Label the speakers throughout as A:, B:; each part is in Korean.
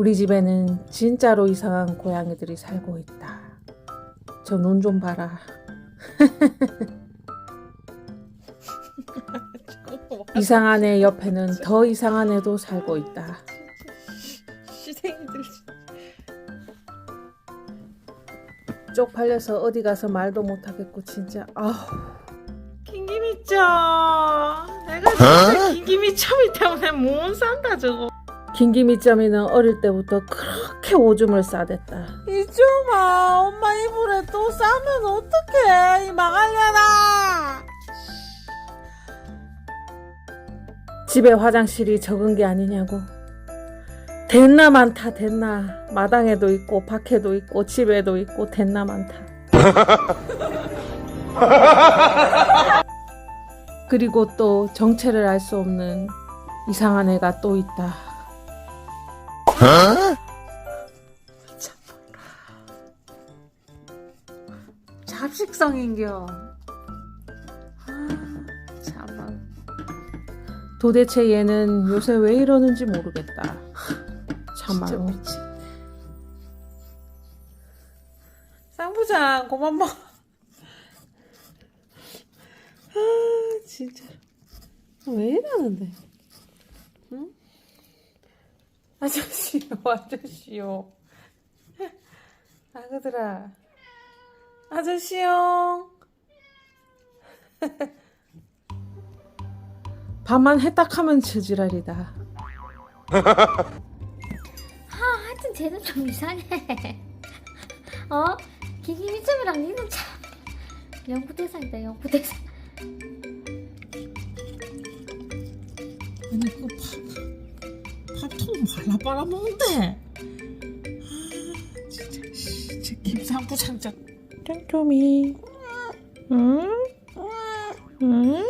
A: 우리 집에는 진짜로 이상한 고양이들이 살고 있다. 저 눈 좀 봐라. 이상한 애 옆에는 더 이상한 애도 살고 있다.
B: 시생이들
A: 쪽팔려서 어디 가서 말도 못하겠고 진짜 아우
B: 김기미짱 내가 진짜 김기미짱이 때문에 못 산다 저거
A: 김기미점이는 어릴 때부터 그렇게 오줌을 싸댔다.
B: 이좀아 엄마 이불에 또 싸면 어떡해 이 망할려나
A: 집에 화장실이 적은 게 아니냐고. 됐나 많다 됐나 마당에도 있고 밖에도 있고 집에도 있고 됐나 많다. 그리고 또 정체를 알 수 없는 이상한 애가 또 있다.
B: 잡식성인겨 아 참아
A: 도대체 얘는 요새 왜 이러는지 모르겠다. 참말로.
B: 미치 쌍부장 그만 먹어 아 진짜 왜 이러는데 응? 아저씨요 아저씨요 아그들아 아저씨요
A: 밥만 해딱하면 저지랄이다.
C: 하여튼 쟤는 좀 이상해. 어? 기기미점이랑 니는 참 영구대상이다 영구대상.
B: 빨아먹는데 아 진짜 씨, 저 김상부장 저
A: 짱좀이 응? 응?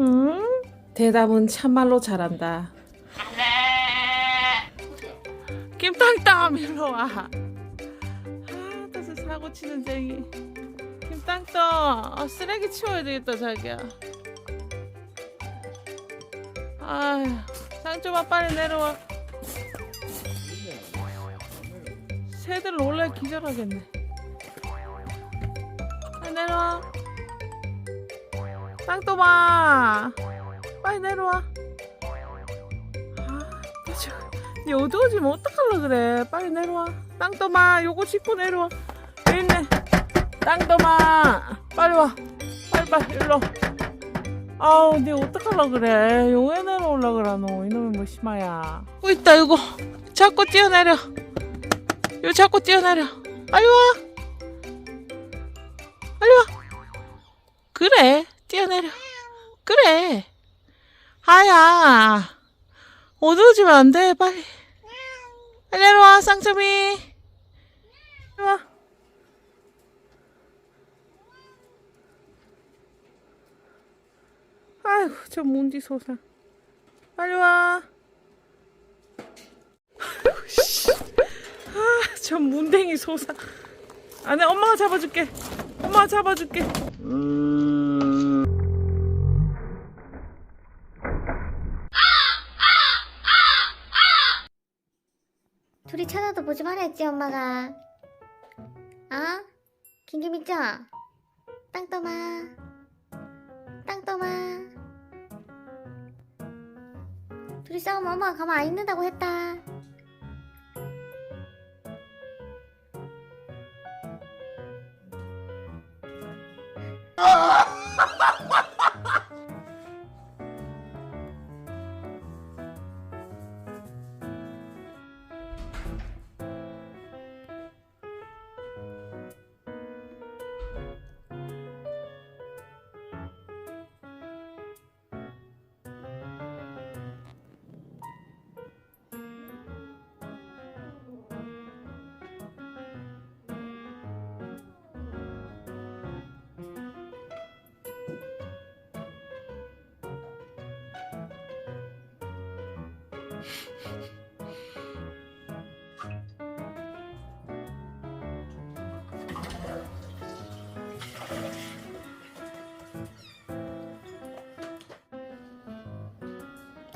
A: 응? 대답은 참말로 잘한다.
B: 김땅땅 일로 와. 아, 또저 사고 치는 쟁이. 김땅땅, 아, 쓰레기 치워야 되겠다 자기야. 아휴, 상조마 빨리 내려와. 새들 놀래 기절하겠네. 빨리 내려와. 땅또마, 빨리 내려와. 아, 그죠. 이 어두워지면 어떡하려 그래 빨리 내려와 땅떠마 요거 짚고 내려와 여기 있네 땅떠마 빨리 와 빨리 빨리 일로 아우 니 어떡하려 그래? 용에 내려올라 그러노 이놈의 뭐 심하야. 어 있다 이거. 자꾸 뛰어내려. 요 자꾸 뛰어내려. 빨리 와. 빨리 와. 그래 뛰어내려. 그래. 하야. 어두워지면 안 돼. 빨리. 내려와, 쌍점이. 내려와. 아이고, 저 문디 소상. 빨리 와. 씨. 아, 저 문댕이 소상. 아, 네, 엄마가 잡아줄게. 엄마가 잡아줄게.
C: 둘이 쳐다도 보지 말았지 엄마가. 아? 김기미짱. 땅떠마. 땅떠마. 둘이 싸우면 엄마가 가만 안 있는다고 했다.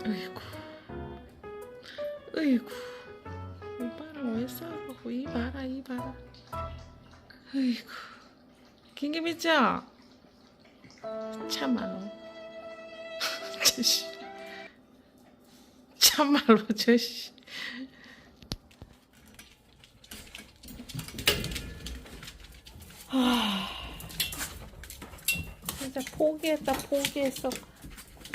B: 아이고.
D: 어이구 이 봐라 왜 싸우고. 이 봐라 이 봐라 어이구 김김이짱 참말로 저씨 참말로 저씨
B: 진짜 포기했다 포기했어.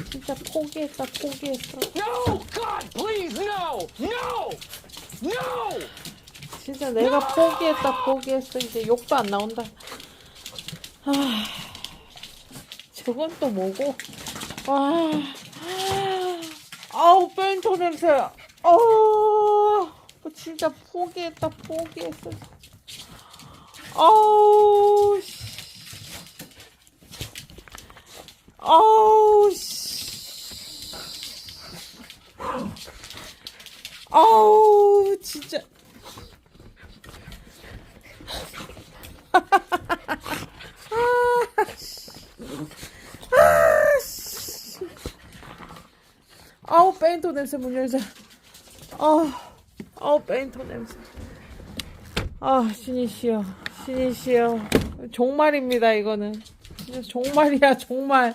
B: 진짜 포기했다 포기했어.
A: No! God, please, no! No! No!
B: 진짜 내가 포기했다 포기했어. 이제 욕도 안 나온다. 아, 저건 또 뭐고? 와, 아우 벤토 냄새. 어, 진짜 포기했다 포기했어. 아우 씨. 아우 씨. 아우 진짜. 아우 페인트 냄새 문 열자. 아, 아우 페인트 냄새. 아 신이시여, 신이시여. 종말입니다 이거는. 종말이야 종말.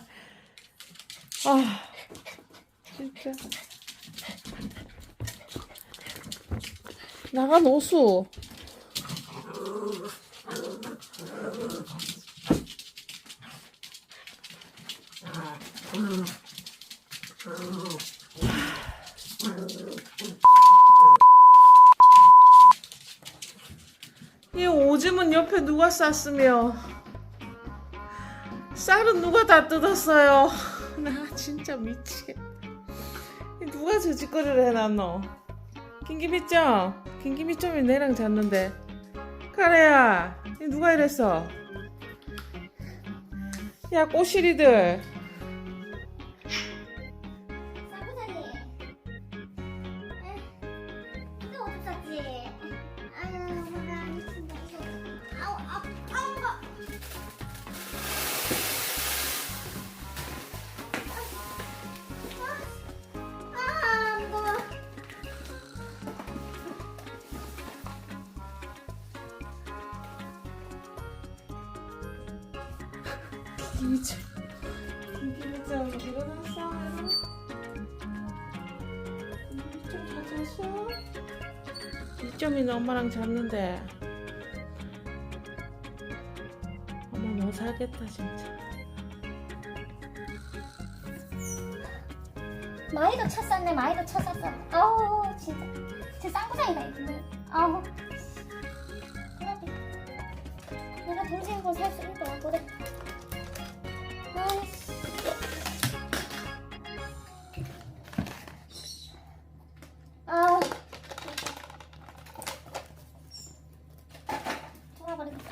B: 아 진짜. 나가 노수. 이 오줌은 옆에 누가 쌌으며 쌀은 누가 다 뜯었어요. 나 진짜 미치겠다. 이 누가 저 짓거리를 해놨노? 김기미짱, 김기미짱이 내랑 잤는데 카레야, 이 누가 이랬어? 야 꼬시리들, 김기미짱, 김기미짱 일어났어? 김기미짱 다 잤어? 이점이는 엄마랑 잤는데 엄마 너 살겠다 진짜.
C: 마이도 쳤었네, 마이도 쳤었어. 아우, 진짜. 제 쌍구장이다, 이거. 아우. 내가 동생 거살수 거야, 그래. 아. 돌아버리겠어.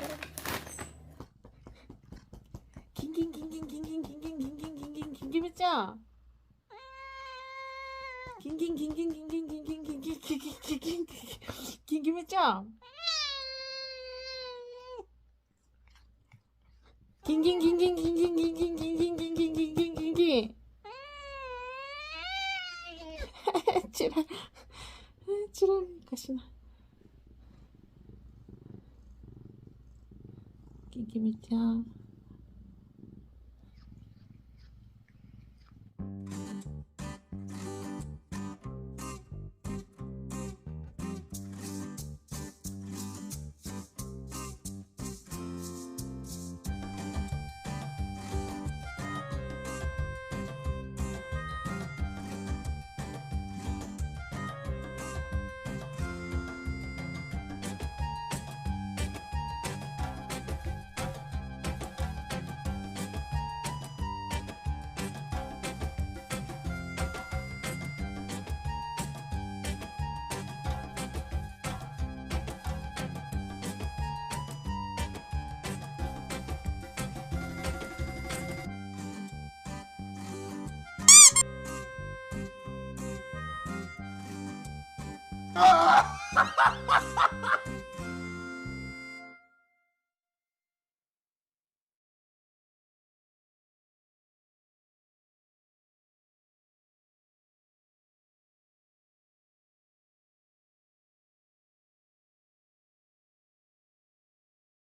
B: 긴긴긴긴긴긴긴긴긴긴긴긴 김기미짱. 긴긴긴긴긴긴긴긴긴긴긴긴긴긴 김기미짱. 긴긴긴긴긴긴긴긴긴긴긴긴긴긴긴 지랄 지랄 가시나. 김기미짱 Ah!